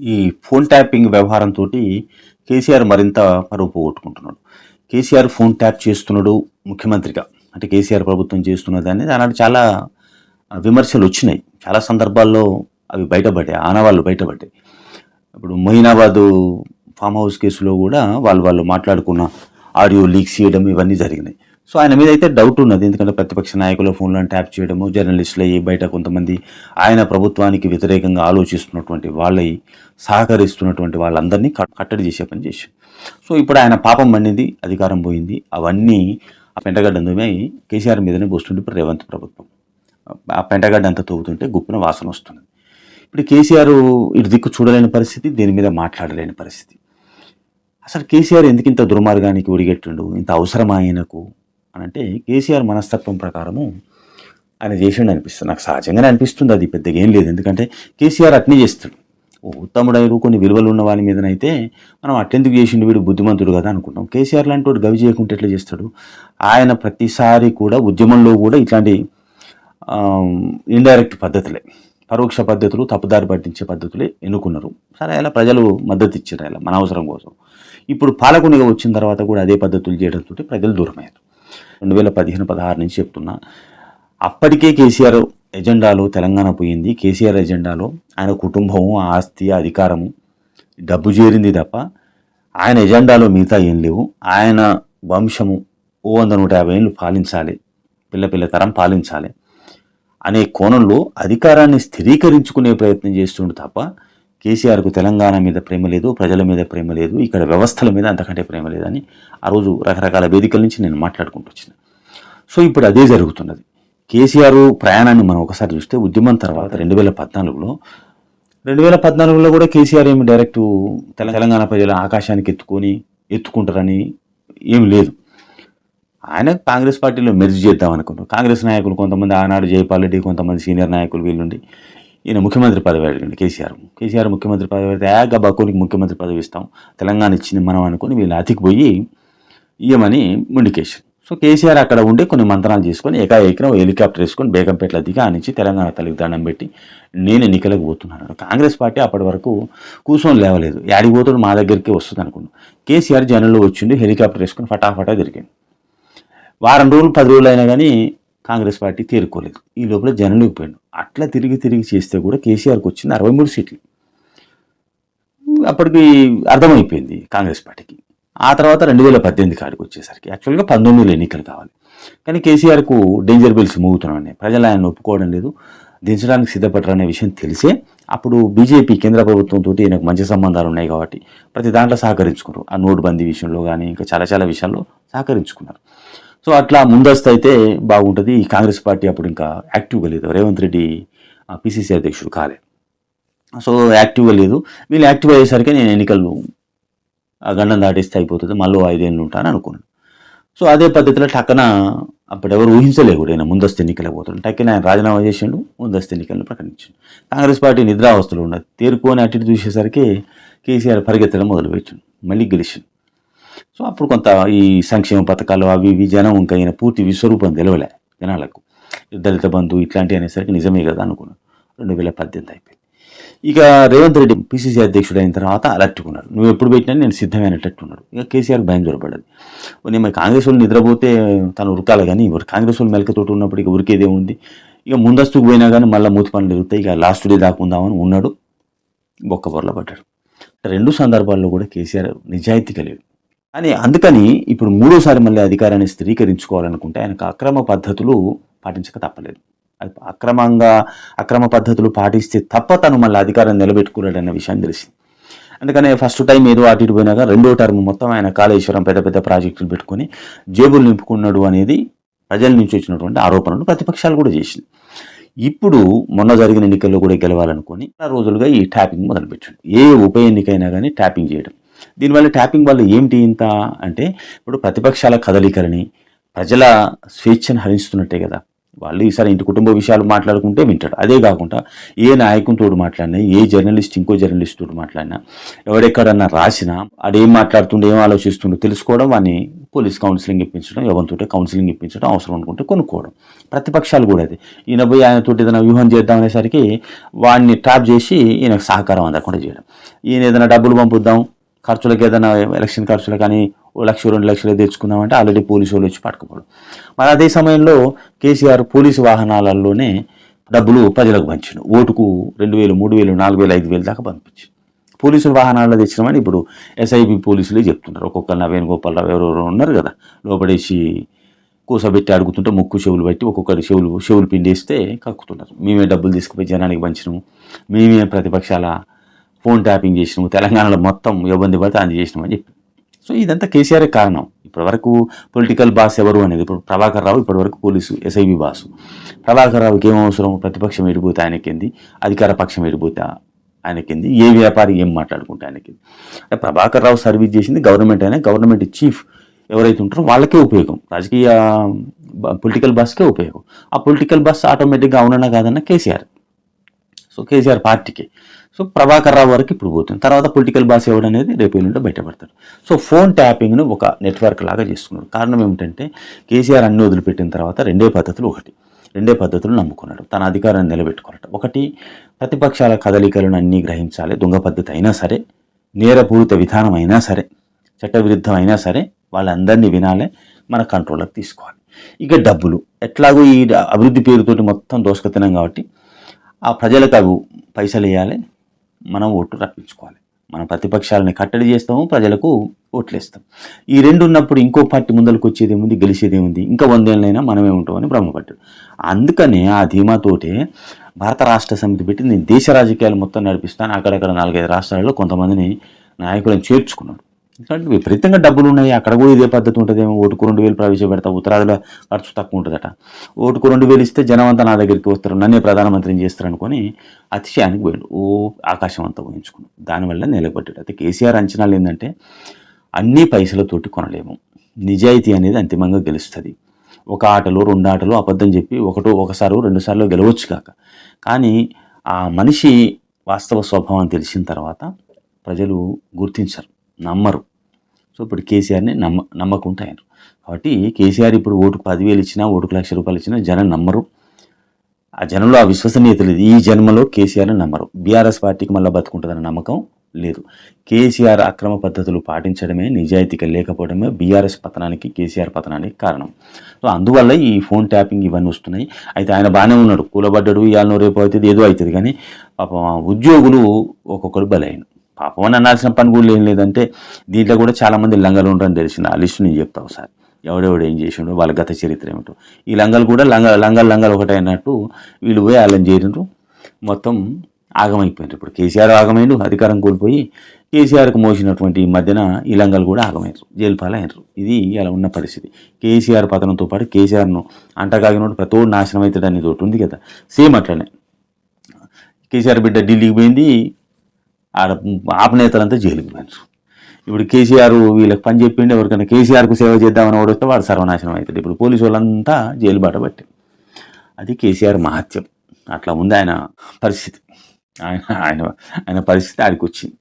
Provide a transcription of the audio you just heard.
ఈ phone tapping వ్యవహారంతో KCR మరింత పరువు పోగొట్టుకుంటున్నాడు. కేసీఆర్ ఫోన్ ట్యాప్ చేస్తున్నాడు ముఖ్యమంత్రిగా. అంటే కేసీఆర్ ప్రభుత్వం చేస్తున్నది అనేది అలాంటి చాలా విమర్శలు వచ్చినాయి. చాలా సందర్భాల్లో అవి బయటపడ్డాయి ఆనవాళ్ళు బయటపడ్డాయి. ఇప్పుడు మొయినాబాదు ఫామ్ హౌస్ కేసులో కూడా వాళ్ళు వాళ్ళు మాట్లాడుకున్న ఆడియో లీక్స్ చేయడం ఇవన్నీ జరిగినాయి. సో ఆయన మీద అయితే డౌట్ ఉన్నది. ఎందుకంటే ప్రతిపక్ష నాయకుల ఫోన్లను ట్యాప్ చేయడము జర్నలిస్టులు అయ్యి బయట కొంతమంది ఆయన ప్రభుత్వానికి వ్యతిరేకంగా ఆలోచిస్తున్నటువంటి వాళ్ళై సహకరిస్తున్నటువంటి వాళ్ళందరినీ కట్టడి చేసే పని చేశారు. సో ఇప్పుడు ఆయన పాపం పండింది అధికారం పోయింది. అవన్నీ ఆ పెంటగడ్డ అందుమే కేసీఆర్ మీదనే పోస్తుంటే ఇప్పుడు రేవంత్ ప్రభుత్వం. ఆ పెంటగడ్డ అంతా తవ్వుతుంటే గుప్పున వాసన వస్తున్నది ఇప్పుడు కేసీఆర్ ఇటు దిక్కు చూడలేని పరిస్థితి దీని మీద మాట్లాడలేని పరిస్థితి. అసలు కేసీఆర్ ఎందుకు ఇంత దుర్మార్గానికి ఒడిగెట్టిండు? ఇంత అవసరమా ఆయనకు? అని అంటే కేసీఆర్ మనస్తత్వం ప్రకారము ఆయన చేసిండు అనిపిస్తుంది. నాకు సహజంగానే అనిపిస్తుంది. అది పెద్దగా ఏం లేదు. ఎందుకంటే కేసీఆర్ అట్నే చేస్తాడు. ఓ ఉత్తముడైన కొన్ని విలువలు ఉన్న వాని మీదనైతే మనం అట్టెందుకు చేసిండు వీడు బుద్ధిమంతుడు కదా అనుకుంటాం. కేసీఆర్ లాంటి వాడు గవి చేయకుంటే ఎట్లా చేస్తాడు? ఆయన ప్రతిసారి కూడా ఉద్యమంలో కూడా ఇట్లాంటి ఇండైరెక్ట్ పద్ధతులే. పరోక్ష పద్ధతులు తప్పుదారి పట్టించే పద్ధతులే ఎన్నుకున్నారు. సరే అలా ప్రజలు మద్దతు ఇచ్చారు. అలా మన అవసరం కోసం. ఇప్పుడు పాలకునిగా వచ్చిన తర్వాత కూడా అదే పద్ధతులు చేయడంతో ప్రజలు దూరమయ్యారు. రెండు వేల పదిహేను పదహారు నుంచి చెప్తున్నా. అప్పటికే కేసీఆర్ ఎజెండాలో తెలంగాణ పోయింది. కేసీఆర్ ఎజెండాలో ఆయన కుటుంబము ఆస్తి అధికారము డబ్బు చేరింది తప్ప ఆయన ఎజెండాలో మిగతా ఏం లేవు. ఆయన వంశము ఓ వంద నూట యాభై ఏళ్ళు పాలించాలి. పిల్ల పిల్ల తరం పాలించాలి. అనే కోణంలో అధికారాన్ని స్థిరీకరించుకునే ప్రయత్నం చేస్తుండే తప్ప కేసీఆర్కు తెలంగాణ మీద ప్రేమ లేదు ప్రజల మీద ప్రేమ లేదు ఇక్కడ వ్యవస్థల మీద అంతకంటే ప్రేమ లేదని ఆ రోజు రకరకాల వేదికల నుంచి నేను మాట్లాడుకుంటూ వచ్చిన. సో ఇప్పుడు అదే జరుగుతున్నది. కేసీఆర్ ప్రయాణాన్ని మనం ఒకసారి చూస్తే ఉద్యమం తర్వాత రెండు వేల పద్నాలుగులో రెండు వేల పద్నాలుగులో కూడా కేసీఆర్ ఏమి డైరెక్ట్ తెల- తెలంగాణ ప్రజల ఆకాశానికి ఎత్తుకొని ఎత్తుకుంటారని ఏమి లేదు. ఆయన కాంగ్రెస్ పార్టీలో మెర్జ్ చేద్దాం అనుకున్నారు. కాంగ్రెస్ నాయకులు కొంతమంది ఆనాడు జైపాల్ రెడ్డి కొంతమంది సీనియర్ నాయకులు వీళ్ళుండి. ఈయన ముఖ్యమంత్రి పదవి అడిగండి కేసీఆర్. కేసీఆర్ ముఖ్యమంత్రి పదవి అడిగితే యాగా బకోనికి ముఖ్యమంత్రి పదవి ఇస్తాం. తెలంగాణ ఇచ్చింది మనం అనుకుని వీళ్ళు అతికిపోయి ఇయ్యమని ముండికేసి సో కేసీఆర్ అక్కడ ఉండి కొన్ని మంత్రాలు చేసుకొని ఏకాఏకిన హెలికాప్టర్ వేసుకొని బేగంపేటలో దిగి ఆ నుంచి తెలంగాణ తల్లికి దండం పెట్టి నేను ఎన్నికలకు పోతున్నాను. కాంగ్రెస్ పార్టీ అప్పటి వరకు కూర్చొని లేవలేదు. యాడికి పోతాడు మా దగ్గరికి వస్తుంది అనుకున్నాను కేసీఆర్ జనంలో వచ్చిండి హెలికాప్టర్ వేసుకొని ఫటాఫటా తిరిగాడు. వారం రోజులు పది రోజులు అయినా కానీ కాంగ్రెస్ పార్టీ తేరుకోలేదు. ఈ లోపల జనంలోకి పోయాడు అట్లా తిరిగి తిరిగి చేస్తే కూడా కేసీఆర్కి వచ్చింది అరవై మూడు సీట్లు. అప్పటికి అర్థమైపోయింది కాంగ్రెస్ పార్టీకి. ఆ తర్వాత రెండు వేల పద్దెనిమిది కాడికి వచ్చేసరికి యాక్చువల్గా పంతొమ్మిదిలో ఎన్నికలు కావాలి. కానీ కేసీఆర్కు డేంజర్ బిల్స్ మూగుతున్నాయి ప్రజలు ఆయన ఒప్పుకోవడం లేదు. దించడానికి సిద్ధపడరనే విషయం తెలిసే అప్పుడు బీజేపీ కేంద్ర ప్రభుత్వంతో ఈయనకు మంచి సంబంధాలు ఉన్నాయి కాబట్టి ప్రతి దాంట్లో సహకరించుకున్నారు. ఆ నోటుబందీ విషయంలో కానీ ఇంకా చాలా చాలా విషయాల్లో సహకరించుకున్నారు. సో అట్లా ముందస్తు అయితే బాగుంటుంది. ఈ కాంగ్రెస్ పార్టీ అప్పుడు ఇంకా యాక్టివ్గా లేదు. రేవంత్ రెడ్డి పిసిసి అధ్యక్షుడు కాలే. సో యాక్టివ్గా లేదు. వీళ్ళు యాక్టివ్ అయ్యేసరికి నేను ఎన్నికలు ఆ గండం దాటిస్తే అయిపోతుంది. మళ్ళీ ఐదేళ్ళు ఉంటాను అనుకున్నాను. సో అదే పద్ధతిలో టక్కన అప్పుడు ఎవరు ఊహించలే కూడా ఈయన ముందస్తు ఎన్నికలకు పోతాడు టక్కన ఆయన రాజీనామా చేసిండు ముందస్తు ఎన్నికలను ప్రకటించాడు. కాంగ్రెస్ పార్టీ నిద్రావస్థలు ఉన్నది తేరుకోని అటు చూసేసరికి కేసీఆర్ పరిగెత్తడం మొదలుపెట్టాడు. మళ్ళీ గెలిచిండు. సో అప్పుడు కొంత ఈ సంక్షేమ పథకాలు అవి ఇవి జనం ఇంకా ఈయన పూర్తి విశ్వరూపం తెలవలే జనాలకు. దళిత బంధు ఇట్లాంటివి అనేసరికి నిజమే కదా అనుకున్నాను రెండు వేల పద్దెనిమిది అయిపోయింది. ఇక రేవంత్ రెడ్డి పిసిసి అధ్యక్షుడు అయిన తర్వాత అలర్ట్కున్నాడు. నువ్వు ఎప్పుడు పెట్టినా నేను సిద్ధమైనట్టు ఉన్నాడు ఇక కేసీఆర్ భయం జ్వరపడ్డది నేను కాంగ్రెస్ వాళ్ళు నిద్రపోతే తను ఉరకాలి కానీ ఇప్పుడు కాంగ్రెస్ వాళ్ళు మెలకతోటి ఉన్నప్పుడు ఇక ఉరికేదే ఉంది? ఇక ముందస్తుకు పోయినా కానీ మళ్ళీ మూతి పనులు జరుగుతాయి ఇక లాస్ట్ డే దాకుందామని ఉన్నాడు. బొక్క బొర్ల పడ్డాడు రెండు సందర్భాల్లో కూడా కేసీఆర్ నిజాయితీ కలిగి అని అందుకని ఇప్పుడు మూడోసారి మళ్ళీ అధికారాన్ని స్థిరీకరించుకోవాలనుకుంటే ఆయనకు అక్రమ పద్ధతులు పాటించక తప్పలేదు. అది అక్రమంగా అక్రమ పద్ధతులు పాటిస్తే తప్ప తను మళ్ళీ అధికారం నిలబెట్టుకున్నాడన్న విషయం తెలిసింది. అందుకనే ఫస్ట్ టైం ఏదో అటు ఇటు పోయినాక రెండో టర్మ్ మొత్తం ఆయన కాళేశ్వరం పెద్ద పెద్ద ప్రాజెక్టులు పెట్టుకొని జేబులు నింపుకున్నాడు అనేది ప్రజల నుంచి వచ్చినటువంటి ఆరోపణలు ప్రతిపక్షాలు కూడా చేసింది. ఇప్పుడు మొన్న జరిగిన ఎన్నికల్లో కూడా గెలవాలనుకొని చాలా రోజులుగా ఈ ట్యాపింగ్ మొదలుపెట్టాడు ఏ ఉప ఎన్నికైనా కానీ ట్యాపింగ్ చేయడం. దీనివల్ల ట్యాపింగ్ వల్ల ఏమిటి ఇంత అంటే ఇప్పుడు ప్రతిపక్షాల కదలికలని ప్రజల స్వేచ్ఛను హరిస్తున్నట్టే కదా. వాళ్ళు ఈసారి ఇంటి కుటుంబ విషయాలు మాట్లాడుకుంటే వింటాడు అదే కాకుండా ఏ నాయకునితో మాట్లాడినా ఏ జర్నలిస్ట్ ఇంకో జర్నలిస్ట్ తోడు మాట్లాడినా ఎవడెక్కడన్నా రాసినా అడేం మాట్లాడుతుండే ఏం ఆలోచిస్తుండో తెలుసుకోవడం వాడిని పోలీస్ కౌన్సిలింగ్ ఇప్పించడం ఎవరితోటే కౌన్సిలింగ్ ఇప్పించడం అవసరం అనుకుంటే కొనుక్కోవడం. ప్రతిపక్షాలు కూడా అది. ఈయన పోయి ఆయనతోటి ఏదైనా వ్యూహం చేద్దాం అనేసరికి వాడిని ట్రాప్ చేసి ఈయనకు సహకారం అందకుండా చేయడం. ఈయన ఏదైనా డబ్బులు పంపుద్దాం ఖర్చులకు ఏదైనా ఎలక్షన్ ఖర్చులు కానీ ఓ లక్ష రెండు లక్షలు తెచ్చుకుందామంటే ఆల్రెడీ పోలీసు వాళ్ళు వచ్చి పట్టుకుపోవడం మరి అదే సమయంలో కేసీఆర్ పోలీసు వాహనాలలోనే డబ్బులు ప్రజలకు పంచిండు. ఓటుకు రెండు వేలు మూడు వేలు నాలుగు వేలు ఐదు వేలు దాకా పంపించి పోలీసుల వాహనాల్లో తెచ్చినామని ఇప్పుడు ఎస్ఐబి పోలీసులే చెప్తున్నారు. ఒక్కొక్క నవీన్ గోపాలరావు ఎవరెవరో ఉన్నారు కదా లోపడేసి కూసబెట్టి అడుగుతుంటే ముక్కు చెవులు బట్టి ఒక్కొక్కరి చెవులు చెవులు పిండేస్తే కక్కుతున్నారు. మేమే డబ్బులు తీసుకుపోయి జనానికి పంచినాము. మేమే ప్రతిపక్షాల ఫోన్ ట్యాపింగ్ చేసినాము తెలంగాణలో మొత్తం ఇబ్బంది పడితే అది చేసినామని చెప్పి. సో ఇదంతా కేసీఆర్ కారణం. ఇప్పటివరకు పొలిటికల్ బాస్ ఎవరు అనేది ఇప్పుడు ప్రభాకర్ రావు ఇప్పటివరకు పోలీసు ఎస్ఐబి బాసు. ప్రభాకర్ రావుకి ఏం అవసరం? ప్రతిపక్షం ఏడిపోతే ఆయనకింది? అధికార పక్షం ఏడిపోతే ఆయనకింది? ఏ వ్యాపారి ఏం మాట్లాడుకుంటే ఆయనకింది? అంటే ప్రభాకర్ రావు సర్వీస్ చేసింది గవర్నమెంట్ అయినా గవర్నమెంట్ చీఫ్ ఎవరైతే ఉంటారో వాళ్ళకే ఉపయోగం. రాజకీయ పొలిటికల్ బస్కే ఉపయోగం. ఆ పొలిటికల్ బస్ ఆటోమేటిక్గా అవునన్నా కాదన్నా కేసీఆర్. సో కేసీఆర్ పార్టీకి. సో ప్రభాకర్ రావు వరకు ఇప్పుడు పోతుంది. తర్వాత పొలిటికల్ బాస్ ఎవడు అనేది రేపు ఎల్లుండో బయటపడతాడు. సో ఫోన్ ట్యాపింగ్ను ఒక నెట్వర్క్ లాగా చేస్తున్నాడు. కారణం ఏమిటంటే కేసీఆర్ అన్ని వదిలిపెట్టిన తర్వాత రెండే పద్ధతులు ఒకటి. రెండే పద్ధతులు నమ్ముకున్నాడు. తన అధికారాన్ని నిలబెట్టుకున్నాడు. ఒకటి ప్రతిపక్షాల కదలికలను అన్నీ గ్రహించాలి. దొంగ పద్ధతి అయినా సరే నేరపూరిత విధానం అయినా సరే చట్టవిరుద్ధం అయినా సరే వాళ్ళందరినీ వినాలి మన కంట్రోల్లోకి తీసుకోవాలి. ఇక డబ్బులు. ఎట్లాగో ఈ అభివృద్ధి పేరుతోటి మొత్తం దోసుకతినాం కాబట్టి ఆ ప్రజలకు అవి పైసలు వేయాలి. మనం ఓటు రప్పించుకోవాలి. మన ప్రతిపక్షాలని కట్టడి చేస్తాము ప్రజలకు ఓట్లు వేస్తాం ఈ రెండు ఉన్నప్పుడు ఇంకో పార్టీ ముందరకు వచ్చేదేముంది గెలిచేదేముంది ఇంకా వందేళ్ళైనా మనమే ఉంటామని భ్రమపడ్డాడు అందుకనే ఆ ధీమాతోటే భారత రాష్ట్ర సమితి పెట్టి నేను దేశ రాజకీయాలు మొత్తం నడిపిస్తాను. అక్కడక్కడ నాలుగైదు రాష్ట్రాలలో కొంతమందిని నాయకులను చేర్చుకున్నాడు. ఎందుకంటే విపరీతంగా డబ్బులు ఉన్నాయి. అక్కడ కూడా ఇదే పద్ధతి ఉంటుందేమో. ఓటుకు రెండు వేలు ప్రవేశపెడతా ఉత్తరాదిలో ఖర్చు తక్కువ ఉంటుందట. ఓటుకు రెండు వేలు ఇస్తే జనం అంతా నా దగ్గరికి వస్తారు. నన్నే ప్రధానమంత్రిని చేస్తారు అనుకొని అతిశయానికి పోయాడు. ఓ ఆకాశం అంతా ఊహించుకున్నాడు. దానివల్ల నిలబడ్డాడు. అయితే కేసీఆర్ అంచనాలు ఏంటంటే అన్ని పైసలతోటి కొనలేము. నిజాయితీ అనేది అంతిమంగా గెలుస్తుంది. ఒక ఆటలో రెండు ఆటలు అబద్ధం చెప్పి ఒకటో ఒకసారి రెండు సార్లు గెలవచ్చు కాక. కానీ ఆ మనిషి వాస్తవ స్వభావం తెలిసిన తర్వాత ప్రజలు గుర్తించరు. నమ్మరు. సో ఇప్పుడు కేసీఆర్ని నమ్మ నమ్మకుంటా ఆయన కాబట్టి కేసీఆర్ ఇప్పుడు ఓటుకు పదివేలు ఇచ్చినా ఓటుకు లక్ష రూపాయలు ఇచ్చినా జనం నమ్మరు. ఆ జనంలో ఆ విశ్వసనీయత లేదు. ఈ జన్మలో కేసీఆర్ని నమ్మరు. బీఆర్ఎస్ పార్టీకి మళ్ళీ బతుకుంటుందన్న నమ్మకం లేదు. కేసీఆర్ అక్రమ పద్ధతులు పాటించడమే నిజాయితీగా లేకపోవడమే బీఆర్ఎస్ పతనానికి కేసీఆర్ పతనానికి కారణం. సో అందువల్ల ఈ ఫోన్ ట్యాపింగ్ ఇవన్నీ వస్తున్నాయి. అయితే ఆయన బాగానే ఉన్నాడు. కూలబడ్డాడు ఇవాళ రేపు అవుతుంది ఏదో అవుతుంది. కానీ పాపం ఉద్యోగులు ఒక్కొక్కరు బలైన పాపం అని అనాల్సిన పని కూడా ఏం లేదంటే దీంట్లో కూడా చాలామంది లంగలు ఉంటారని తెలిసింది. ఆ లిస్టు నేను చెప్తా ఒకసారి. ఎవడెవడు ఏం చేసిండో వాళ్ళ గత చరిత్ర ఏమిటో. ఈ లంగలు కూడా లంగ లంగలు లంగలు ఒకటైనట్టు వీళ్ళు పోయి వాళ్ళని చేరిండ్రు. మొత్తం ఆగమైపోయినారు ఇప్పుడు కేసీఆర్ ఆగమైండు అధికారం కోల్పోయి కేసీఆర్కు మోసినటువంటి ఈ మధ్యన ఈ లంగలు కూడా ఆగమైనరు జైలు పాలైనరు ఇది ఇలా ఉన్న పరిస్థితి. కేసీఆర్ పతనంతో పాటు కేసీఆర్ను అంటగాగినోడు ప్రతోడు నాశనం అవుతాడు అనేది ఒకటి ఉంది కదా. సేమ్ అట్లనే. కేసీఆర్ బిడ్డ ఢిల్లీకి పోయింది ఆడ ఆపనేతలంతా జైలుకు పోయినారు. ఇప్పుడు కేసీఆర్ వీళ్ళకి పని చెప్పిండి ఎవరికైనా కేసీఆర్కు సేవ చేద్దామని వాడు వస్తే వాడు సర్వనాశనం అవుతుంది ఇప్పుడు పోలీసు వాళ్ళంతా జైలు బాట పట్టి అది కేసీఆర్ మహత్యం. అట్లా ఉంది ఆయన పరిస్థితి. ఆయన ఆయన ఆయన పరిస్థితి ఆడికి వచ్చింది